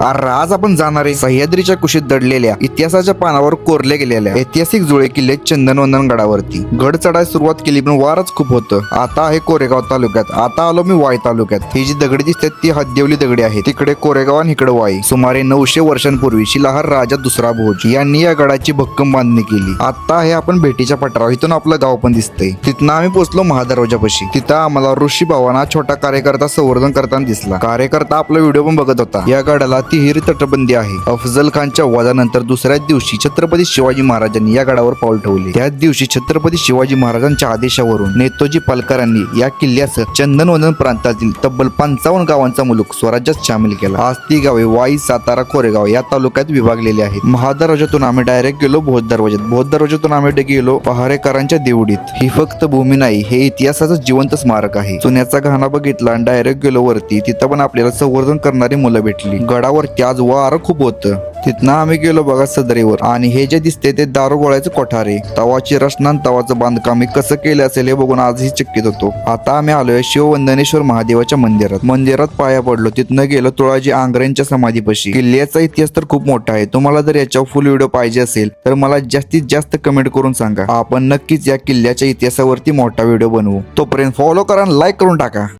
R आज आपण जाणारे सह्याद्रीच्या कुशीत दडलेल्या इतिहासाच्या पानावर कोरले गेलेल्या ऐतिहासिक जुळे किल्ले चंदनवंदन गडावरती. गड चढाय सुरुवात केली पण वारच खूप होतं. आता आहे कोरेगाव तालुक्यात. आता आलो मी वाई तालुक्यात. ही जी दगडी दिसते ती हद्देवली दगडी आहे तिकडे कोरेगाव आणि इकडे वाई. सुमारे नऊशे वर्षांपूर्वी शिलाहार राजा दुसरा भोज यांनी या गडाची भक्कम बांधणी केली. आता आहे आपण भेटीच्या पठारावर. इथून आपलं गाव पण दिसतंय. तिथनं आम्ही पोहोचलो महादरवाजापाशी. तिथं आम्हाला ऋषी भावाना छोटा कार्यकर्ता संवर्धन करताना दिसला. कार्यकर्ता आपला व्हिडिओ पण बघत होता. या गडाला तिहेरी तटबंदी आहे. अफजल खानच्या वादानंतर दुसऱ्याच दिवशी छत्रपती शिवाजी महाराजांनी या गडावर पाऊल ठेवले. त्याच दिवशी छत्रपती शिवाजी महाराजांच्या आदेशावरून नेतोजी पालकरांनी या किल्ल्यास चंदनवंदन प्रांतातील तब्बल पंचावन्न गावांचा मुलूक स्वराज्यात सामील केला. आज ती गावे वाई सातारा कोरेगाव या तालुक्यात विभागलेली आहेत. महादरवाजातून आम्ही डायरेक्ट गेलो भोज दरवाजात. भोज दरवाजातून आम्ही गेलो पहारेकरांच्या देवडीत. ही फक्त भूमी नाही हे इतिहासाचं जिवंत स्मारक आहे. चुन्याचा घाणा बघितला आणि डायरेक्ट गेलो वरती. तिथं पण आपल्याला संवर्धन करणारी मुलं भेटली. गडावर गडावरती आज वार खूप होतं. तिथनं आम्ही गेलो बघा सदरेवर. आणि हे जे दिसते ते दारू गोळ्याचं तवाची रचना आणि तवाचं बांधकाम हे कसं केलं असेल हे बघून आजही चक्कीत होतो. आता आम्ही आलोय शिववंदनेश्वर महादेवाच्या मंदिरात. मंदिरात पाया पडलो. तिथनं गेलो तुळाजी आंग्रेंच्या समाधीपाशी. किल्ल्याचा इतिहास तर खूप मोठा आहे. तुम्हाला जर याच्यावर फुल व्हिडिओ पाहिजे असेल तर मला जास्तीत जास्त कमेंट करून सांगा. आपण नक्कीच या किल्ल्याच्या इतिहासावरती मोठा व्हिडिओ बनवू. तोपर्यंत फॉलो करा लाईक करून टाका.